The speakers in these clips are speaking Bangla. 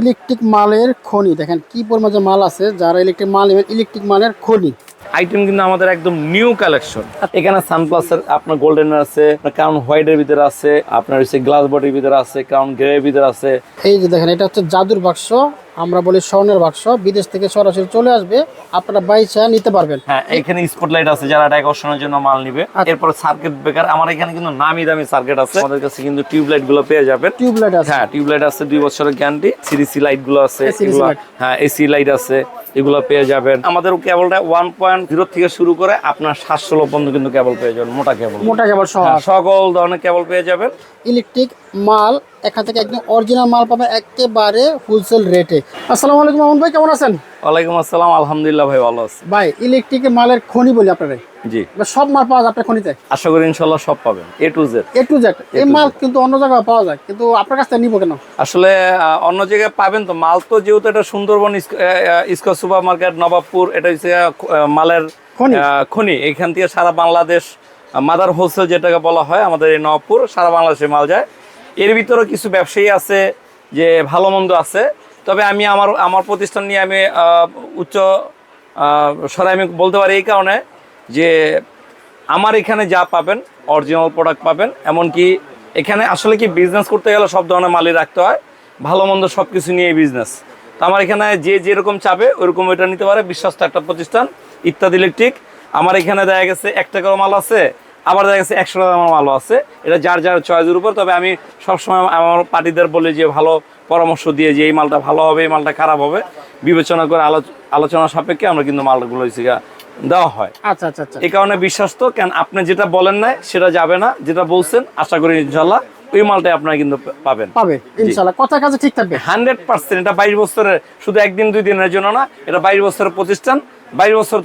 ইলেকট্রিক মালের খনি। দেখেন কি পরিমাণে যে মাল আছে যারা ইলেকট্রিক মাল নেবেন ইলেকট্রিক মালের খনি। আইটেম কিন্তু আমাদের একদম নিউ কালেকশন এখানে সানপ্লাসের আপনার গোল্ডেন আছে ক্রাউন হোয়াইটের ভিতরে আছে আপনার হচ্ছে গ্লাস বডির ভিতরে আছে ক্রাউন গ্রে ভিতরে আছে। এই যে দেখেন এটা হচ্ছে জাদুর বাক্স। আমরা বলি স্বর্ণের বাক্স বিদেশ থেকে সরাসরি চলে আসবে আপনারা বাইচা নিতে পারবেন। হ্যাঁ এখানে স্পটলাইট আছে যারা ডেকোরেশনের জন্য মাল নিবে। আচ্ছা। এরপর সার্কিট ব্রেকার আমার এখানে কিন্তু নামি দামি সার্কিট আছে। আমাদের কাছে কিন্তু টিউবলাইটগুলো পেয়ে যাবেন। টিউবলাইট আছে। হ্যাঁ টিউবলাইট আছে দুই বছরের গ্যারান্টি সিরিসি লাইটগুলো আছে এগুলো হ্যাঁ এসি লাইট আছে এগুলো পেয়ে যাবেন। আমাদের কেবলটা ওয়ান পয়েন্ট জিরো থেকে শুরু করে আপনার সাতশো পর্যন্ত কিন্তু কেবল পেয়ে যাবেন মোটা কেবল মোটা কেবল হ্যাঁ, সকল ধরনের কেবল পেয়ে যাবেন। ইলেকট্রিক মাল এখান থেকে একদম অরিজিনাল মাল পাবেন একেবারে হোলসেল রেটে আসসালামু আলাইকুম মামুন ভাই কেমন আছেন? ওয়ালাইকুম আসসালাম আলহামদুলিল্লাহ ভাই ভালো আছে। ভাই ইলেকট্রিকের মালের খনি বলি আপনারা। জি। সব মাল পাওয়া যায় আপনার খনিতে? আশা করি ইনশাল্লাহ সব পাবেন A to Z A to Z এই মাল কিন্তু অন্য জায়গায় পাওয়া যায় কিন্তু আপনার কাছ থেকে নিবো কেন? আসলে অন্য জায়গায় পাবেন তো মাল তো যেহেতু এটা সুন্দরবন ইস্কো সুপার মার্কেট নবাবপুর এটা হচ্ছে মালের খনি। খনি। এখান থেকে সারা বাংলাদেশ মাদার হোলসেল যেটাকে বলা হয় আমাদের এই নবাবপুর সারা বাংলাদেশে মাল যায়। এর ভিতরে কিছু ব্যবসায়ী আছে যে ভালো মন্দ আছে। তবে আমি আমার আমার প্রতিষ্ঠান নিয়ে আমি উচ্চ স্বরে আমি বলতে পারি এই কারণে যে আমার এখানে যা পাবেন অরিজিনাল প্রোডাক্ট পাবেন, এমনকি এখানে আসলে কি বিজনেস করতে গেলে সব ধরনের মালই রাখতে হয়, ভালো মন্দ সব কিছু নিয়ে বিজনেস তো আমার এখানে যে যেরকম চাবে, ওরকম ওইটা নিতে পারে, বিশ্বস্ত একটা প্রতিষ্ঠান, ইত্যাদি ইলেকট্রিক আমার এখানে দেখা গেছে এক টাকার মাল আছে আবার দেখা গেছে একশো টাকা আমার মালও আছে। এটা যার যার চয়েসের উপর তবে আমি সবসময় আমার পার্টিদের বলি যে ভালো পরামর্শ দিয়ে যে এই মালটা ভালো হবে এই মালটা খারাপ হবে বিবেচনা করে আলো আলোচনা সাপেক্ষে আমরা কিন্তু মালগুলো দেওয়া হয়। আচ্ছা আচ্ছা আচ্ছা। এই কারণে বিশ্বাস তো কেন আপনি যেটা বলেন নাই সেটা যাবে না যেটা বলছেন আশা করি ইনশাল্লাহ ওই মালটাই আপনারা কিন্তু পাবেন। পাবে ইনশাল্লাহ কথা কাজে ঠিক থাকবে। হান্ড্রেড পার্সেন্ট এটা বাইশ বছরের শুধু একদিন দুই দিনের জন্য না এটা বাইশ বছরের প্রতিষ্ঠান। বাইশ বছর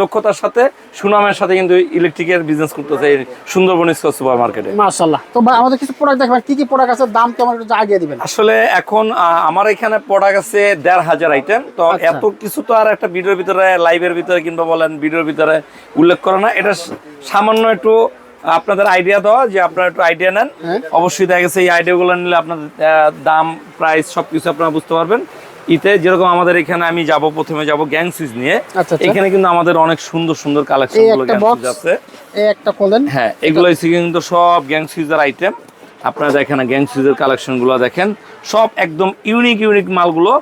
দক্ষতার সাথে সুনামের সাথে কিন্তু ইলেকট্রিকের বিজনেস করতেছে এই সুন্দরবন স্কোয়ার সুপার মার্কেটে মাশাল্লাহ তো ভাই আমাদের কিছু প্রোডাক্ট দেখবেন কি কি প্রোডাক্ট আছে? দাম কেমন একটু আগে দিবেন? আসলে এখন আমার এখানে প্রোডাক্ট আছে দেড় হাজার আইটেম তো আচ্ছা। এত কিছু তো আর একটা ভিডিওর ভিতরে লাইভের ভিতরে কিংবা বলেন ভিডিওর ভিতরে উল্লেখ করে না। এটা সামান্য একটু আপনাদের আইডিয়া দেওয়া যে আপনারা একটু আইডিয়া নেন। হ্যাঁ। অবশ্যই দেখা গেছে এই আইডিয়াগুলো নিলে আপনাদের দাম প্রাইস সবকিছু আপনারা বুঝতে পারবেন। ইতে যেরকম আমাদের এখানে আমি যাব প্রথমে যাব গ্যাং সুইচ নিয়ে। আচ্ছা, আচ্ছা। এখানে কিন্তু আমাদের অনেক সুন্দর সুন্দর কালেকশনগুলো আছে। এই একটা খোলেন। হ্যাঁ এগুলো কিন্তু সব গ্যাং সুইজের আইটেম আপনারা দেখেন গ্যাং সুইজের কালেকশনগুলো দেখেন। সব একদম ইউনিক ইউনিক মালগুলো।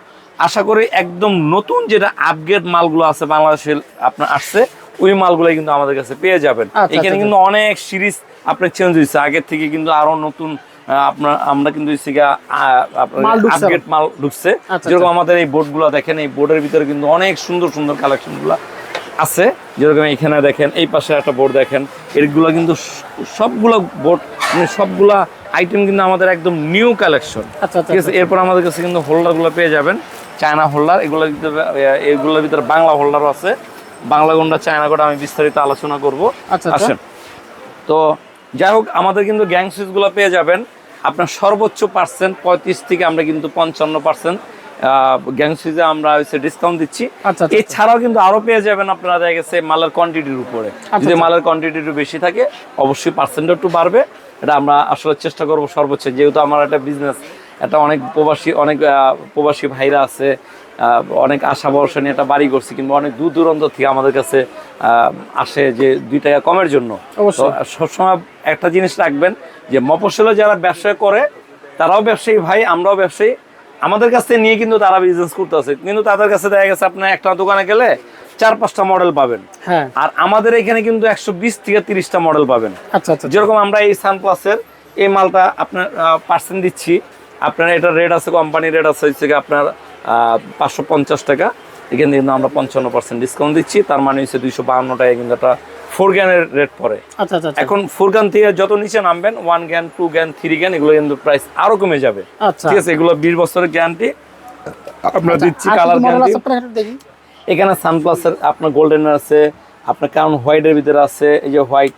আশা করি একদম নতুন যেটা আপগ্রেড মালগুলো আছে বাংলাদেশের আপনার আসছে। ওই মালগুলো কিন্তু আমাদের কাছে পেয়ে যাবেন। আচ্ছা, এখানে আচ্ছা। কিন্তু অনেক সিরিজ আপনার চেঞ্জ হয়েছে আগের থেকে কিন্তু আরও নতুন আপনার আমরা কিন্তু আপগ্রেড মাল ঢুকছে আচ্ছা, যেরকম আমাদের এই বোর্ডগুলো দেখেন এই বোর্ডের ভিতরে কিন্তু অনেক সুন্দর সুন্দর কালেকশনগুলো আছে। যেরকম এখানে দেখেন এই পাশে একটা বোর্ড দেখেন এগুলো কিন্তু সবগুলো বোর্ড মানে সবগুলা আইটেম কিন্তু আমাদের একদম নিউ কালেকশন আচ্ছা আচ্ছা ঠিক আছে? এরপর আমাদের কাছে কিন্তু হোল্ডারগুলো পেয়ে যাবেন। চায়না হোল্ডার এগুলোর ভিতরে এগুলোর ভিতরে বাংলা হোল্ডারও আছে। বাংলা গোন্ডা চায়না গোটা আমি বিস্তারিত আলোচনা করব। আচ্ছা, আচ্ছা। আসেন। তো যাই হোক আমাদের কিন্তু গ্যাং সুইচগুলো পেয়ে যাবেন। আপনার সর্বোচ্চ পার্সেন্ট পঁয়ত্রিশ থেকে আমরা কিন্তু পঞ্চান্ন পার্সেন্ট গ্যাং সুইচে আমরা হচ্ছে ডিসকাউন্ট দিচ্ছি। আচ্ছা। এছাড়াও কিন্তু আরও পেয়ে যাবেন আপনারা দেখা গেছে মালের কোয়ান্টিটির উপরে। যদি। মালের কোয়ান্টিটি একটু বেশি থাকে অবশ্যই পার্সেন্ট একটু বাড়বে। এটা আমরা আসলে চেষ্টা করব সর্বোচ্চ। যেহেতু আমার একটা বিজনেস এটা অনেক প্রবাসী অনেক প্রবাসী ভাইরা আছে অনেক আশা ভরসা নিয়ে একটা বাড়ি করছি কিংবা অনেক দূর দূরান্ত থেকে আমাদের কাছে আসে যে দুই টাকা কমের জন্য। সবসময় একটা জিনিস রাখবেন যে মফস্বলে যারা ব্যবসা করে তারাও ব্যবসায়ী ভাই আমরাও ব্যবসায়ী। আমাদের কাছ থেকে নিয়ে কিন্তু তারা বিজনেস করতেছে। কিন্তু তাদের কাছে দেখা গেছে আপনার একটা দোকানে গেলে চার পাঁচটা মডেল পাবেন। হ্যাঁ। আর আমাদের এখানে কিন্তু একশো বিশ থেকে তিরিশটা মডেল পাবেন। আচ্ছা আচ্ছা। যেরকম আমরা এই সানপ্লাসের এই মালটা আপনার পার্সেন্ট দিচ্ছি। আপনার এটা রেট আছে কোম্পানির রেট আছে আপনার পাঁচশো পঞ্চাশ টাকা। এখানে কিন্তু আমরা পঞ্চান্ন পার্সেন্ট ডিসকাউন্ট দিচ্ছি। তার মানে হচ্ছে দুইশো বাহান্ন টাকা কিন্তু একটা ফোর গ্যানের রেট পড়ে। আচ্ছা আচ্ছা আচ্ছা। এখন ফোর গ্যান থেকে যত নিচে নামবেন ওয়ান গ্যান টু গ্যান থ্রি গ্যান এগুলো কিন্তু প্রাইস আরও কমে যাবে। আচ্ছা। ঠিক আছে এগুলো বিশ বছরের গ্যারান্টি আমরা দিচ্ছি কালার গ্যারান্টি আপনার এখানে সানপ্লাসের আপনার গোল্ডেন আছে আপনার ক্রাউন হোয়াইটের ভিতরে আছে এই যে হোয়াইট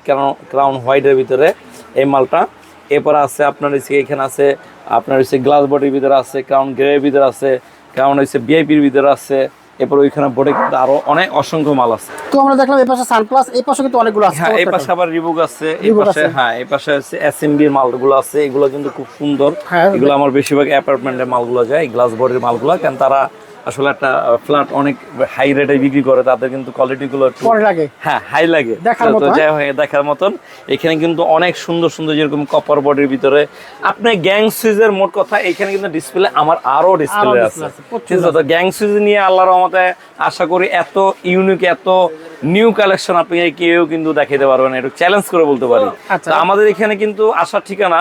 ক্রাউন হোয়াইটের ভিতরে এই মালটা। এরপর আছে আপনার হচ্ছে এখানে আছে আপনার হচ্ছে গ্লাস বডির ভিতরে আছে ক্রাউন গ্রের ভিতরে আছে ক্রাউন হচ্ছে বিআইপির ভিতরে আছে এরপর ওইখানে বোর্ডে কিন্তু আরও অনেক অসংখ্য মাল আছে। তো আমরা দেখলাম এই পাশে সানপ্লাস এই পাশে কিন্তু অনেকগুলো আছে। হ্যাঁ এই পাশে আবার রিবুক আছে এই পাশে হ্যাঁ এই পাশে আছে এসএমবি মালগুলো আছে এগুলো কিন্তু খুব সুন্দর। হ্যাঁ। এগুলো আমার বেশিরভাগ অ্যাপার্টমেন্টের মালগুলো যায় গ্লাস বোর্ডের মালগুলো কারণ তারা আসলে একটা ফ্ল্যাট অনেক হাই রেটে বিক্রি করে তাদের কিন্তু কোয়ালিটি গুলো একটু লাগে। হ্যাঁ হাই লাগে। দেখার মতো, হ্যাঁ? যাই হোক দেখার মতন। এখানে কিন্তু অনেক সুন্দর সুন্দর যেরকম কপার বডির ভিতরে। আপনি গ্যাং সুইজের মোট কথা এখানে কিন্তু ডিসপ্লে আমার আরও ডিসপ্লে আছে। ঠিক আছে গ্যাং সুইজ নিয়ে আল্লাহর রহমতে আশা করি এত ইউনিক এত নিউ কালেকশন আপনি কেউ কিন্তু দেখাতে পারবেন একটু চ্যালেঞ্জ করে বলতে পারি। আচ্ছা। তো আমাদের এখানে কিন্তু আসার ঠিকানা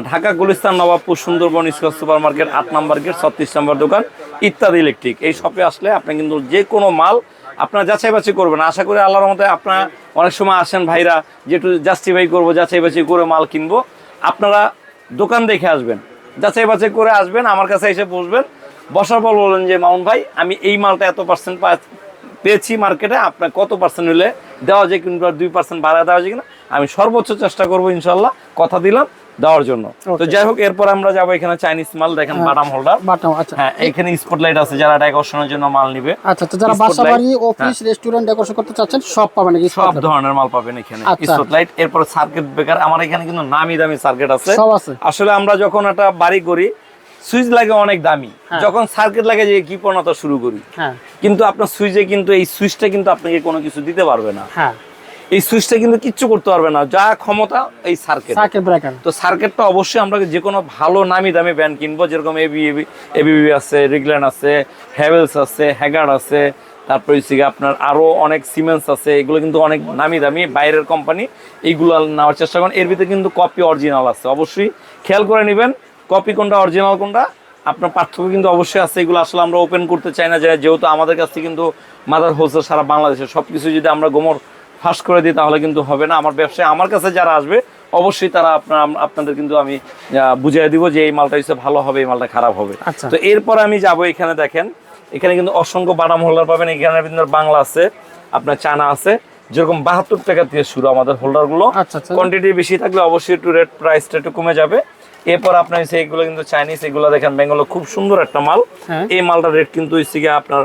Dhaka Gulistan Nawabpur Sundarban square super market আট নাম্বার গেট, ছত্রিশ নম্বর দোকান, ইত্যাদি ইলেকট্রিক। এই শপে আসলে আপনি কিন্তু যে কোনো মাল আপনার যাচাই বাছাই করবেন। আশা করি আল্লাহর মতে আপনার অনেক সময় আসেন ভাইরা, যে একটু জাস্টিফাই করব যাচাই বাছাই করে মাল কিনবো। আপনারা দোকান দেখে আসবেন। যাচাই বাছাই করে আসবেন, আমার কাছে এসে বসবেন। বসার পর বলবেন যে মাউন ভাই, আমি এই মালটা এত পার্সেন্ট পেয়েছি মার্কেটে আপনার কত পার্সেন্ট হলে দেওয়া যায় কিংবা দুই পার্সেন্ট বাড়া দেওয়া যায় কিনা? আমি সর্বোচ্চ চেষ্টা করব ইনশাল্লাহ কথা দিলাম। দেওয়ার জন্য। তো যাই হোক এরপর আমরা যাব এখানে চাইনিজ মাল দেখেন বাদাম হোল্ডার বাটাম আচ্ছা। হ্যাঁ এখানে স্পটলাইট আছে যারা ডেকোরেশনের জন্য মাল নিবে। আচ্ছা তো যারা বাসা বাড়ি অফিস। রেস্টুরেন্ট ডেকোরেশন করতে চাচ্ছেন সব পাবেন নাকি সব ধরনের মাল পাবেন এখানে। স্পটলাইট এরপর সার্কিট ব্রেকার আমার এখানে কিন্তু নামি দামি সার্কিট আছে। সব আছে। আসলে আমরা যখন একটা বাড়ি করি সুইচ লাগে অনেক দামি। হ্যাঁ। যখন সার্কিট লাগে যে কি প্রণতা শুরু করি। হ্যাঁ। কিন্তু আপনার সুইচে কিন্তু এই সুইচটা কিন্তু আপনাকে কোনো কিছু দিতে পারবে না। হ্যাঁ। এই সুইচটা কিন্তু কিচ্ছু করতে পারবে না। যা ক্ষমতা এই সার্কিট সার্কিট ব্রেকার তো সার্কিটটা অবশ্যই আমরা যে কোনো ভালো নামি দামি ব্যান্ড কিনবো যেরকম এবি এবি এবিবি আছে রিগল্যান্ড আছে হ্যাভেলস আছে হ্যাগার্ড আছে তারপরে হচ্ছে আপনার আরও অনেক সিমেন্স আছে এগুলো কিন্তু অনেক নামি দামি বাইরের কোম্পানি এইগুলো নেওয়ার চেষ্টা করেন। এর ভিতরে কিন্তু কপি অরিজিনাল আছে। অবশ্যই খেয়াল করে নেবেন কপি কোনটা অরিজিনাল কোনটা আপনার পার্থক্য কিন্তু অবশ্যই আছে। এগুলো আসলে আমরা ওপেন করতে চাই না যে যেহেতু আমাদের কাছ থেকে কিন্তু মাদার হোলসেল সারা বাংলাদেশে সব কিছু যদি আমরা গোমর ফাঁস করে দিই তাহলে কিন্তু হবে না। আমার ব্যবসায় আমার কাছে যারা আসবে অবশ্যই তারা আপনার আপনাদের কিন্তু আমি বুঝিয়ে দিব যে এই মালটা হচ্ছে ভালো হবে এই মালটা খারাপ হবে। আচ্ছা। তো এরপর আমি যাব এখানে দেখেন। এখানে কিন্তু অসংখ্য বাদাম হোল্ডার পাবেন। এখানে কিন্তু বাংলা আছে আপনার চানা আছে। যেরকম বাহাত্তর টাকা দিয়ে শুরু আমাদের হোল্ডারগুলো। আচ্ছা, আচ্ছা। কোয়ান্টিটি বেশি থাকলে অবশ্যই একটু রেট প্রাইসটা একটু কমে যাবে। এরপর আপনার হচ্ছে এগুলো কিন্তু চাইনিজ এগুলো দেখেন বেঙ্গলে খুব সুন্দর একটা মাল। হ্যাঁ। এই মালটার রেট কিন্তু হচ্ছে গিয়ে আপনার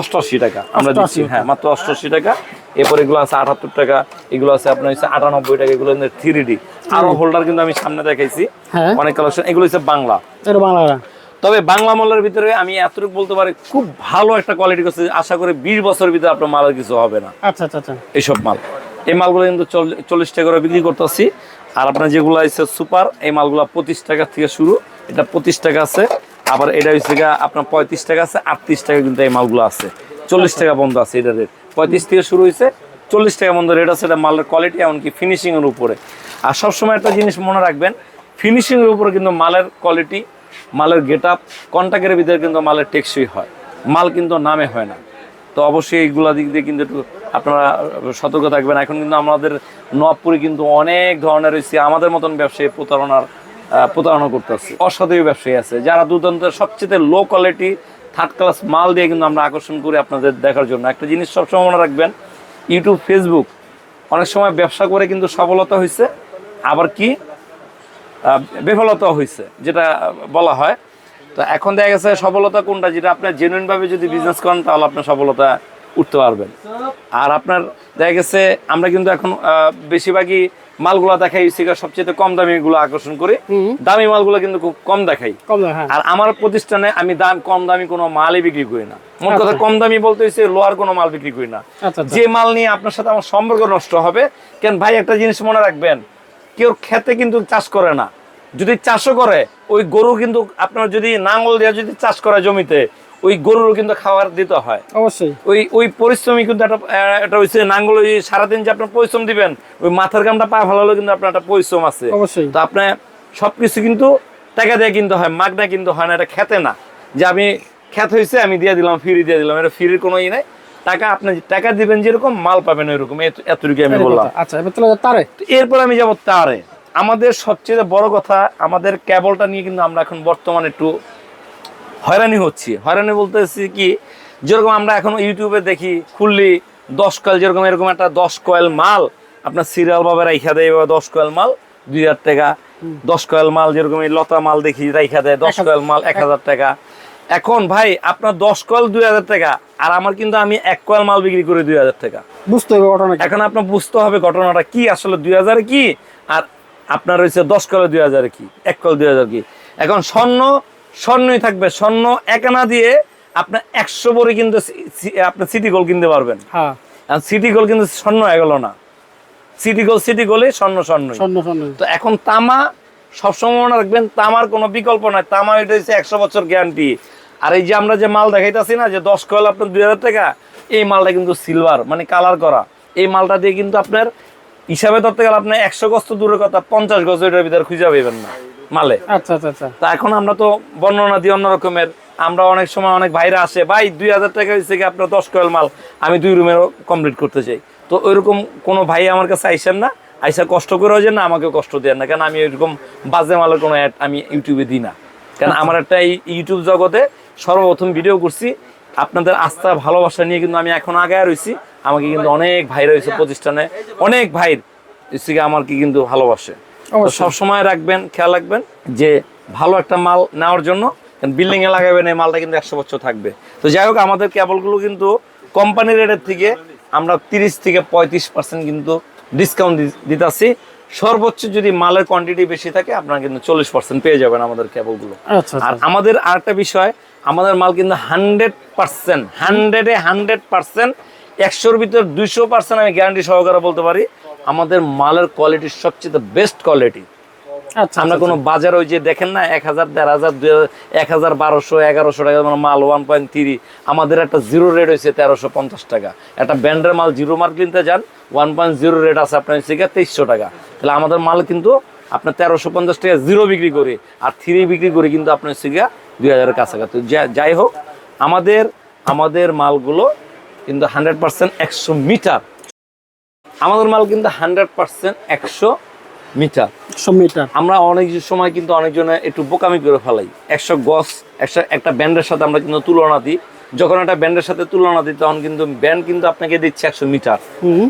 অষ্টআশি টাকা। আমরা দিচ্ছি হ্যাঁ মাত্র অষ্টআশি টাকা। এরপর এগুলো আছে আটাত্তর টাকা এগুলো আছে আপনার হচ্ছে আটানব্বই টাকা এগুলো থ্রি ডি আরও হোল্ডার কিন্তু আমি সামনে দেখাইছি। হ্যাঁ। অনেক কালেকশন এগুলো হচ্ছে বাংলা। বাংলা তবে বাংলা মালের ভিতরে আমি এতটুকু বলতে পারি খুব ভালো একটা কোয়ালিটি করছে। আশা করি বিশ বছরের ভিতরে আপনার মালের কিছু হবে না। আচ্ছা আচ্ছা আচ্ছা। এইসব মাল। এই মালগুলো কিন্তু চল্লিশ টাকা করে বিক্রি করতেছি। আর আপনার যেগুলো আছে সুপার, এই মালগুলো পঁচিশ টাকা থেকে শুরু। এটা পঁচিশ টাকা আছে। আবার এটা হচ্ছে আপনার পঁয়ত্রিশ টাকা আছে, আটত্রিশ টাকা কিন্তু এই মালগুলো আছে। চল্লিশ টাকা বন্ধ আছে এটা রেট পঁয়ত্রিশ থেকে শুরু হয়েছে চল্লিশ টাকা বন্ধ রেট আছে এটা মালের কোয়ালিটি এমনকি ফিনিশিংয়ের উপরে। আর সবসময় একটা জিনিস মনে রাখবেন ফিনিশিংয়ের উপরে কিন্তু মালের কোয়ালিটি মালের গেট আপ কন্টাক্টের ভিতরে কিন্তু মালের টেকসই হয়। মাল কিন্তু নামে হয় না। তো অবশ্যই এইগুলা দিক দিয়ে কিন্তু একটু আপনারা সতর্ক থাকবেন। এখন কিন্তু আমাদের নবপুরে কিন্তু অনেক ধরনের হয়েছে আমাদের মতন ব্যবসায়ী প্রতারণার প্রতারণা করতেছে। অসাধু ব্যবসায়ী আছে, যারা দুর্দান্ত সবচেয়ে লো কোয়ালিটি থার্ড ক্লাস মাল দিয়ে কিন্তু আমরা আকর্ষণ করি আপনাদের দেখার জন্য। একটা জিনিস সবসময় মনে রাখবেন ইউটিউব ফেসবুক অনেক সময় ব্যবসা করে কিন্তু সফলতা হয়েছে আবার কি? বিফলতা হয়েছে যেটা বলা হয়। তো এখন দেখা গেছে সফলতা কোনটা? যেটা আপনার জেনুইন ভাবে যদি বিজনেস করেন তাহলে আপনার সফলতা উঠতে পারবেন। আর আপনার দেখা গেছে আমরা কিন্তু এখন বেশিরভাগই মালগুলো দেখাই সেটা সবচেয়ে কম দামি গুলো আকর্ষণ করি। দামি মালগুলো কিন্তু খুব কম দেখাই। হ্যাঁ। আর আমার প্রতিষ্ঠানে আমি দাম কম দামি কোনো মালই বিক্রি করি না। মোট কথা আচ্ছা। কম দামি বলতে হচ্ছে লোয়ার কোনো মাল বিক্রি করি না। আচ্ছা আচ্ছা। যে মাল নিয়ে আপনার সাথে আমার সম্পর্ক নষ্ট হবে কেন ভাই একটা জিনিস মনে রাখবেন কেউ খেতে কিন্তু চাষ করে না। যদি চাষও করে ওই গরু কিন্তু আপনার যদি নাঙ্গল দিয়ে যদি চাষ করে জমিতে ওই গরুরও কিন্তু খাবার দিতে হয়। অবশ্যই। ওই ওই পরিশ্রমী কিন্তু একটা একটা হচ্ছে নাঙ্গল ওই সারাদিন যে আপনার পরিশ্রম দিবেন ওই মাথার কামটা পা ভালো হলে কিন্তু আপনার একটা পরিশ্রম আছে। অবশ্যই। তো আপনার সবকিছু কিন্তু টাকা দিয়ে কিনতে হয় মাগনা কিন্তু হয় না এটা খেতে না। যে আমি খ্যাত হয়েছে আমি দিয়ে দিলাম ফ্রি দিয়ে দিলাম এটা ফ্রির কোনো ই নাই। টাকা আপনি টাকা দিবেন যেরকম মাল পাবেন ওইরকম এত- এতটুকু আমি বললাম। আচ্ছা এবার যাও তারে। এরপর আমি যাব তারে। আমাদের সবচেয়ে বড় কথা আমাদের কেবলটা নিয়ে কিন্তু আমরা এখন বর্তমানে একটু হয়রানি হচ্ছি। হয়রানি বলতেছি কি যেরকম আমরা এখন ইউটিউবে দেখি খুললি দশ কয়েল যেরকম এরকম একটা দশ কয়েল মাল আপনার সিরিয়াল ভাবে রাইখা দেয় এবার দশ কয়েল মাল দুই হাজার টাকা। দশ কয়েল মাল যেরকম এই লতা মাল দেখি রাইখা দেয় দশ কয়েল মাল এক হাজার টাকা। এখন ভাই আপনার দশ কয়েল দুই হাজার টাকা আর আমার কিন্তু আমি এক কয়েল মাল বিক্রি করি দুই হাজার টাকা। বুঝতে হবে ঘটনা এখন আপনার বুঝতে হবে ঘটনাটা কি আসলে দুই হাজার কি আর আপনার রয়েছে দশ কলে দুই হাজারে কি? এক কল দুই হাজার কি? এখন স্বর্ণ স্বর্ণই থাকবে। স্বর্ণ একানা দিয়ে আপনার একশো বড়ি কিন্তু আপনার সিটি গোল কিনতে পারবেন। হ্যাঁ। সিটি গোল কিন্তু স্বর্ণ হয়ে গেল না। সিটি গোল সিটি গোলে স্বর্ণ স্বর্ণ স্বর্ণ স্বর্ণ তো এখন তামা সবসময় মনে রাখবেন তামার কোনো বিকল্প নাই। তামা এটা হচ্ছে একশো বছর গ্যারান্টি আর এই যে আমরা যে মাল দেখাইতেছি না যে দশ কয়েল আপনার দুই হাজার টাকা এই মালটা কিন্তু সিলভার মানে কালার করা। এই মালটা দিয়ে কিন্তু আপনার হিসাবে ধরতে গেলে আপনার একশো গজ তো দূরের কথা পঞ্চাশ গজ এটার ভিতরে খুঁজে পাবেন না মালে। আচ্ছা আচ্ছা আচ্ছা। তা এখন আমরা তো বর্ণনা দিই অন্য রকমের। আমরা অনেক সময় অনেক ভাইরা আসে ভাই দুই হাজার টাকা হচ্ছে কি আপনার দশ কয়েল মাল? আমি দুই রুমের কমপ্লিট করতে চাই। তো ওইরকম কোনো ভাই আমার কাছে আইসেন না আইসা কষ্ট করেও যে না আমাকে কষ্ট দেন না। কেন আমি ওইরকম বাজে মালের কোনো অ্যাড আমি ইউটিউবে দিই না। কারণ আমার একটা এই ইউটিউব জগতে সর্বপ্রথম ভিডিও করছি। আপনাদের আস্থা ভালোবাসা নিয়ে কিন্তু আমি এখন আগে রয়েছি আমাকে কিন্তু অনেক ভাই রয়েছে প্রতিষ্ঠানে। অনেক ভাই হচ্ছে কি আমাকে কিন্তু ভালোবাসে। সব সময় রাখবেন খেয়াল রাখবেন যে ভালো একটা মাল নেওয়ার জন্য বিল্ডিং এ লাগাবেন এই মালটা কিন্তু একশো বছর থাকবে। তো যাই হোক আমাদের কেবলগুলো কিন্তু কোম্পানি রেটের থেকে আমরা তিরিশ থেকে পঁয়ত্রিশ পার্সেন্ট কিন্তু ডিসকাউন্ট দিতেছি। সর্বোচ্চ যদি মালের কোয়ান্টিটি বেশি থাকে আপনারা কিন্তু চল্লিশ পার্সেন্ট পেয়ে যাবেন আমাদের কেবলগুলো আচ্ছা আর আচ্ছা। আমাদের আরেকটা বিষয় আমাদের মাল কিন্তু হান্ড্রেড পার্সেন্ট হান্ড্রেডে হান্ড্রেড পার্সেন্ট একশোর ভিতর দুইশো পার্সেন্ট আমি গ্যারান্টি সহকারে বলতে পারি আমাদের মালের কোয়ালিটি সবচেয়ে বেস্ট কোয়ালিটি আচ্ছা আমরা কোনো বাজার ওই যে দেখেন না এক হাজার দেড় হাজার দুই হাজার এক হাজার বারোশো এগারোশো টাকা মানে মাল ওয়ান পয়েন্ট থ্রি আমাদের একটা জিরো রেট হয়েছে তেরোশো পঞ্চাশ টাকা। একটা ব্যান্ডের মাল জিরো মাল কিনতে যান ওয়ান পয়েন্ট জিরো রেট আছে আপনার হচ্ছে গিয়ে তেইশশো টাকা। তাহলে আমাদের মাল কিন্তু আপনার তেরোশো পঞ্চাশ টাকা জিরো বিক্রি করে আর থ্রি বিক্রি করে কিন্তু আপনার হচ্ছে গিয়ে দুই হাজারের কাছাকাছি। যা- যাই হোক আমাদের আমাদের মালগুলো কিন্তু হান্ড্রেড পার্সেন্ট একশো মিটার। আমাদের মাল কিন্তু হান্ড্রেড পার্সেন্ট একশো মিটার। একশো মিটার। আমরা অনেক সময় কিন্তু অনেকজনে একটু বোকামি করে ফেলাই। একশো গছ একশো একটা ব্যান্ডের সাথে আমরা কিন্তু তুলনা দিই। যখন একটা ব্যান্ডের সাথে তুলনা দিই তখন কিন্তু ব্যান্ড কিন্তু আপনাকে দিচ্ছে একশো মিটার।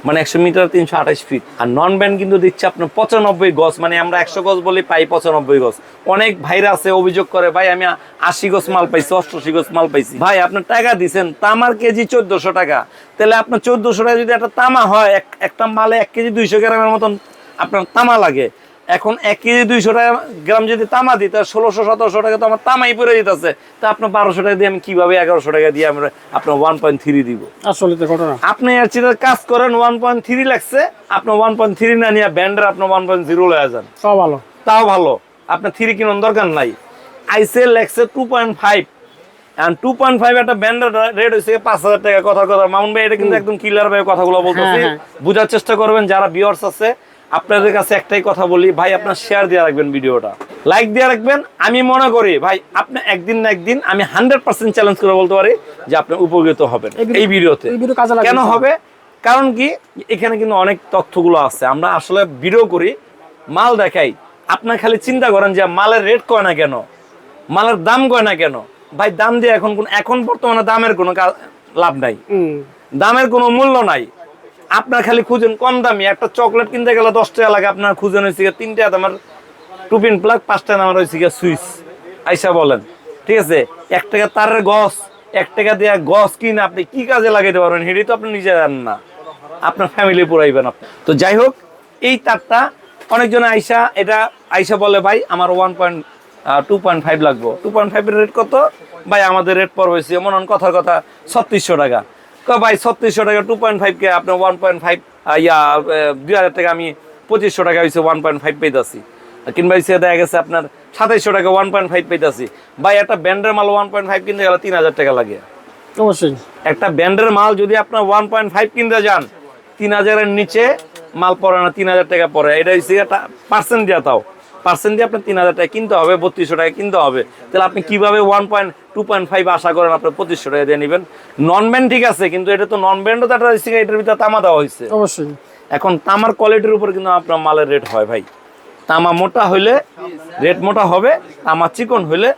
মানে একশো মিটার তিনশো আঠাশ ফিট আর নন ব্যান্ড কিন্তু দিচ্ছে আপনার পঁচানব্বই গজ মানে আমরা একশো গজ বলি পাই পঁচানব্বই গজ। অনেক ভাইরা আছে অভিযোগ করে ভাই আমি আশি গজ মাল পাইছি অষ্টআশি গজ মাল পাইছি। ভাই আপনার টাকা দিছেন তামার কেজি চোদ্দশো টাকা। তাহলে আপনার চোদ্দশো টাকা যদি একটা তামা হয় এক- একটা মালে এক কেজি দুইশো গ্রামের মতন আপনার তামা লাগে। এখন এক কেজি দুইশো টাকা গ্রাম যদি তামা দিই তাহলে ষোলোশো সতেরোশো টাকা তো আমার তামাই পড়ে যেতেছে। তা আপনার বারোশো টাকা দিয়ে আমি কীভাবে এগারোশো টাকা দিয়ে আমরা আপনার ওয়ান পয়েন্ট থ্রি দিব? আসলে তো ঘটনা। আপনি এর চিন্তা কাজ করেন ওয়ান পয়েন্ট থ্রি লাগছে। আপনার ওয়ান পয়েন্ট থ্রি না নিয়ে ব্যান্ডের আপনার ওয়ান পয়েন্ট জিরো লয়ে যান। সব ভালো। তাও ভালো। আপনার থ্রি কিনুন দরকার নাই। আইসে লেগছে টু পয়েন্ট ফাইভ আর টু পয়েন্ট ফাইভ একটা ব্যান্ডের রেট হয়েছে পাঁচ হাজার টাকা কথা কথা। মামুন ভাই এটা কিন্তু একদম ক্লিয়ার ভাবে কথাগুলো বলতেছি। হ্যাঁ, বোঝার চেষ্টা করবেন যারা ভিউয়ার্স আছে আপনাদের কাছে একটাই কথা বলি ভাই আপনার শেয়ার দিয়ে রাখবেন ভিডিওটা। লাইক দিয়ে রাখবেন আমি মনে করি ভাই আপনি একদিন না একদিন আমি হান্ড্রেড পার্সেন্ট চ্যালেঞ্জ করে বলতে পারি যে আপনি উপকৃত হবেন এই ভিডিওতে। কেন হবে? কারণ কি এখানে কিন্তু অনেক তথ্যগুলো আছে। আমরা আসলে ভিডিও করি মাল দেখাই। আপনার খালি চিন্তা করেন যে মালের রেট কয় না কেন? মালের দাম কয় না কেন? ভাই দাম দিয়ে এখন কোন এখন বর্তমানে দামের কোনো লাভ নাই। দামের কোনো মূল্য নাই। আপনার খালি খুঁজেন কম দামি, একটা চকলেট কিনতে গেলে দশ টাকা লাগে, আপনার খুঁজেন হয়েছে গিয়ে তিনটা দামের টুপিন প্লাগ, পাঁচটা দামের হয়েছে গিয়ে সুইচ আইসা বলেন, ঠিক আছে? এক টাকা তারের গছ, এক টাকা দেওয়া গছ কিনে আপনি কি কাজে লাগাইতে পারবেন হেঁটে তো আপনি নিজে জানেন না। আপনার ফ্যামিলি পুরাইবেন আপনি। তো যাই হোক, এই তারটা অনেকজন আইসা, এটা আইসা বলে, ভাই, আমার one point two point five লাগবো। টু পয়েন্ট ফাইভের রেট কত? ভাই, আমাদের রেট পড়বে মনে হন কথার কথা, ছত্রিশশো টাকা। তো ভাই ছত্রিশশো টাকা টু পয়েন্ট ফাইভ কে আপনার ওয়ান পয়েন্ট ফাইভ ইয়া দুই হাজার টাকা আমি পঁচিশশো টাকা হয়েছে ওয়ান পয়েন্ট ফাইভ পেয়েছি কিংবা হচ্ছে দেখা গেছে আপনার সাতাইশশো টাকা ওয়ান পয়েন্ট ফাইভ পেয়েছি ভাই একটা ব্যান্ডের মাল ওয়ান পয়েন্ট ফাইভ কিনতে গেলে তিন হাজার টাকা লাগে। অবশ্যই। একটা ব্যান্ডের মাল যদি আপনার ওয়ান পয়েন্ট ফাইভ কিনতে যান তিন হাজারের নিচে মাল পড়ে না তিন হাজার টাকা পড়ে। এটা হচ্ছে একটা পার্সেন্ট দিয়ে তাও। পার্সেন্ট দিয়ে আপনার তিন হাজার টাকা কিনতে হবে বত্রিশশো টাকা কিনতে হবে। তাহলে আপনি কীভাবে one point two point five আশা করেন আপনার পঁচিশশো টাকা দিয়ে নেবেন? নন ব্যান্ড ঠিক আছে কিন্তু এটা তো নন ব্যান্ডও তো একটা এটার ভিতরে তামা দেওয়া হয়েছে। অবশ্যই। এখন তামার কোয়ালিটির উপর কিন্তু আপনার মালের রেট হয় ভাই। তামা মোটা হইলে রেট মোটা হবে তামা চিকন হইলে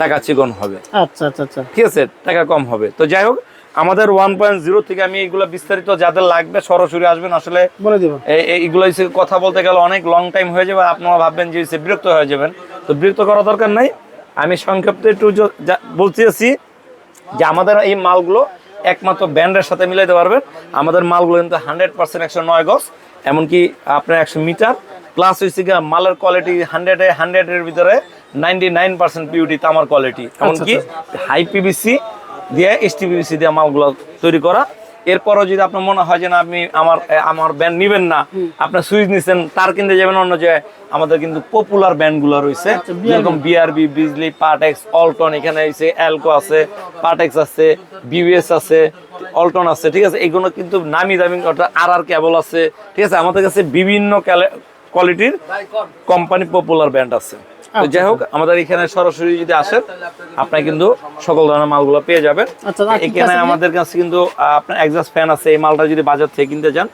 টাকা চিকন হবে। আচ্ছা আচ্ছা আচ্ছা। ঠিক আছে টাকা কম হবে। তো যাই হোক আমাদের ওয়ান পয়েন্ট জিরো থেকে আমি এগুলো বিস্তারিত যাদের লাগবে সরাসরি আসবেন। আসলে বলে দিব। এই- এই- এগুলো হচ্ছে কথা বলতে গেলে অনেক লং টাইম হয়ে যাবে আপনারা ভাববেন যে বিরক্ত হয়ে যাবেন। তো বিরক্ত করা দরকার নাই। আমি সংক্ষিপ্ত একটু জ- যা- আমাদের এই মালগুলো একমাত্র ব্র্যান্ডের সাথে মিলাইতে পারবেন। আমাদের মালগুলো কিন্তু হান্ড্রেড পার্সেন্ট একশো নয় গজ এমনকি আপনার একশো মিটার। প্লাস হয়েছে গিয়ে মালের কোয়ালিটি হান্ড্রেডে হান্ড্রেডের ভিতরে নাইনটি নাইন পার্সেন্ট পিউটি তামার কোয়ালিটি এমনকি হাই পিবিসি দিয়ে এস টিপিবিসি দিয়ে মালগুলো তৈরি করা। এরপরও যদি আপনার মনে হয় যে না আপনি আমার আমার ব্যান্ড নিবেন না আপনার সুইচ নিছেন তার কিনতে যাবেন অন্য যে আমাদের কিন্তু পপুলার ব্যান্ডগুলো রয়েছে। আচ্ছা, যেরকম বিআরবি বিজলি পার্টেক্স অল্টন এখানে হচ্ছে অ্যালকো আছে পার্টেক্স আছে বিবিএস আছে অল্টন আছে ঠিক আছে? এগুলো কিন্তু নামি দামি অর্থাৎ আর আর কেবল আছে ঠিক আছে? আমাদের কাছে বিভিন্ন কোয়ালিটির কোম্পানি পপুলার ব্যান্ড আছে। তো যাই হোক আমাদের এখানে সরাসরি যদি আসেন আপনার কিন্তু সকল ধরনের মালগুলো পেয়ে যাবেন। আচ্ছা, এখানে আমাদের কাছে কিন্তু আপনার এক্সাস্ট ফ্যান আছে এই মালটা যদি বাজার থেকে কিনতে যান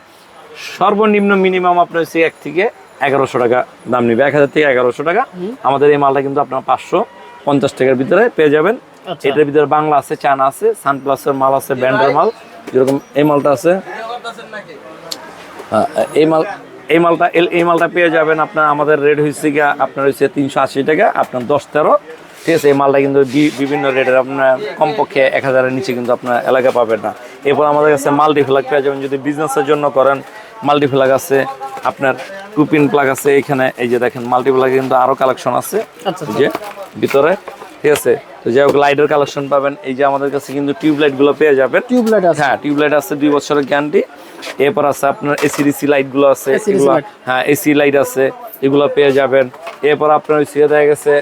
সর্বনিম্ন মিনিমাম আপনার হচ্ছে এক থেকে এগারোশো টাকা দাম নিবে। এক হাজার থেকে এগারোশো টাকা। আমাদের এই মালটা কিন্তু আপনার পাঁচশো পঞ্চাশ টাকার ভিতরে পেয়ে যাবেন। আচ্ছা। এটার ভিতরে বাংলা আছে চায়না আছে সানপ্লাসের মাল আছে ব্র্যান্ডের মাল। যেরকম এই মালটা আছে। হ্যাঁ, এই মাল এই মালটা এল- এই মালটা পেয়ে যাবেন আপনার আমাদের রেট হয়েছে গিয়া আপনার হচ্ছে তিনশো আশি টাকা আপনার দশ তেরো ঠিক আছে এই মালটা কিন্তু বিভিন্ন রেটের আপনার কমপক্ষে এক হাজারের নিচে কিন্তু আপনার এলাকা পাবেন না। এরপর আমাদের কাছে মাল্টি পেয়ে যাবেন যদি বিজনেসের জন্য করেন মাল্টি আছে আপনার কুপিন প্লাগ আছে এখানে এই যে দেখেন মাল্টি প্লাগ কিন্তু আরও কালেকশন আছে। আচ্ছা, যে ভিতরে ঠিক আছে। তো যাই হোক লাইটের কালেকশন পাবেন। এই যে আমাদের কাছে কিন্তু টিউবলাইটগুলো পেয়ে যাবেন। টিউবলাইট আছে। হ্যাঁ টিউবলাইট আছে দুই বছরের গ্যারান্টি এরপর আছে আপনার এসি ডিসি লাইটগুলো আছে এগুলো হ্যাঁ এসি লাইট আছে এগুলো পেয়ে যাবেন। এরপর আপনার ওই সিয়ে দেখা গেছে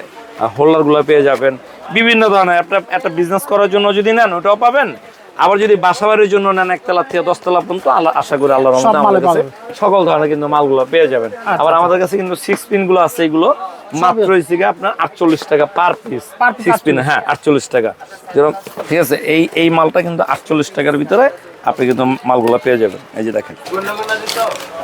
হোল্ডারগুলো পেয়ে যাবেন। বিভিন্ন ধরনের একটা একটা বিজনেস করার জন্য যদি নেন ওটাও পাবেন। আবার যদি বাসা বাড়ির জন্য নেন একতলা থেকে দশতলা পর্যন্ত আল্লাহ আশা করি আল্লাহ রহমতে আমাদের কাছে সকল ধরনের কিন্তু মালগুলো পেয়ে যাবেন। আবার আমাদের কাছে কিন্তু সিক্স পিনগুলো আছে এগুলো মাত্র গিয়ে আপনার আটচল্লিশ টাকা পার পিস সিক্স পিন হ্যাঁ আটচল্লিশ টাকা। যেরকম ঠিক আছে এই এই মালটা কিন্তু আটচল্লিশ টাকার ভিতরে আপনি কিন্তু মালগুলো পেয়ে যাবেন। এই যে দেখেন।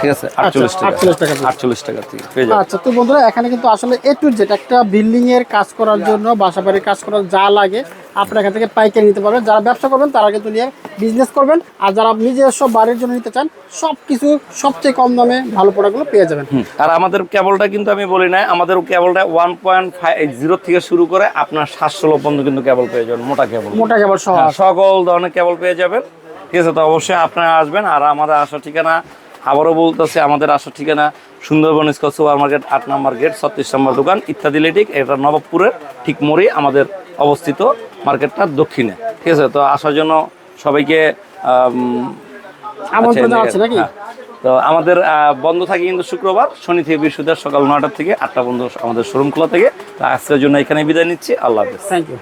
ঠিক আছে? আটচল্লিশ টাকা। 48 টাকা আটচল্লিশ টাকা থেকে পেয়ে যাবেন। আচ্ছা তো বন্ধুরা এখানে কিন্তু আসলে এ টু জেড একটা বিল্ডিং এর কাজ করার জন্য বাসা বাড়ির কাজ করার যা লাগে আপনার এখান থেকে পাইকারি নিতে পারবেন। যারা ব্যবসা করবেন তারা কিন্তু নিয়ে বিজনেস করবেন। আর যারা নিজস্ব বাড়ির জন্য নিতে চান সব কিছু সবচেয়ে কম দামে ভালো প্রোডাক্টগুলো পেয়ে যাবেন। আর আমাদের কেবলটা কিন্তু আমি বলি না আমাদের কেবলটা ওয়ান পয়েন্ট ফাইভ জিরো থেকে শুরু করে আপনার সাতশো পর্যন্ত কিন্তু কেবল পেয়ে যাবেন মোটা কেবল মোটা কেবল সহ। হ্যাঁ, সকল ধরনের কেবল পেয়ে যাবেন। ঠিক আছে তো অবশ্যই আপনারা আসবেন আর আমাদের আসার ঠিকানা আবারও বলতেছে আমাদের আসার ঠিকানা সুন্দরবন স্কোয়ার সুপার মার্কেট আট নম্বর গেট ছত্রিশ নম্বর দোকান ইত্যাদি লেটিক এটা নবাবপুরের ঠিক মোড়ে আমাদের অবস্থিত মার্কেটটা দক্ষিণে। ঠিক আছে তো আসার জন্য সবাইকে আচ্ছা, হ্যাঁ। তো আমাদের বন্ধ থাকে কিন্তু শুক্রবার শনি থেকে বৃহস্পতিবার সকাল নয়টা থেকে আটটা বন্ধ আমাদের শোরুম খোলা থেকে। তো আজকের জন্য এখানে বিদায় নিচ্ছি আল্লাহ হাফেজ। Thank you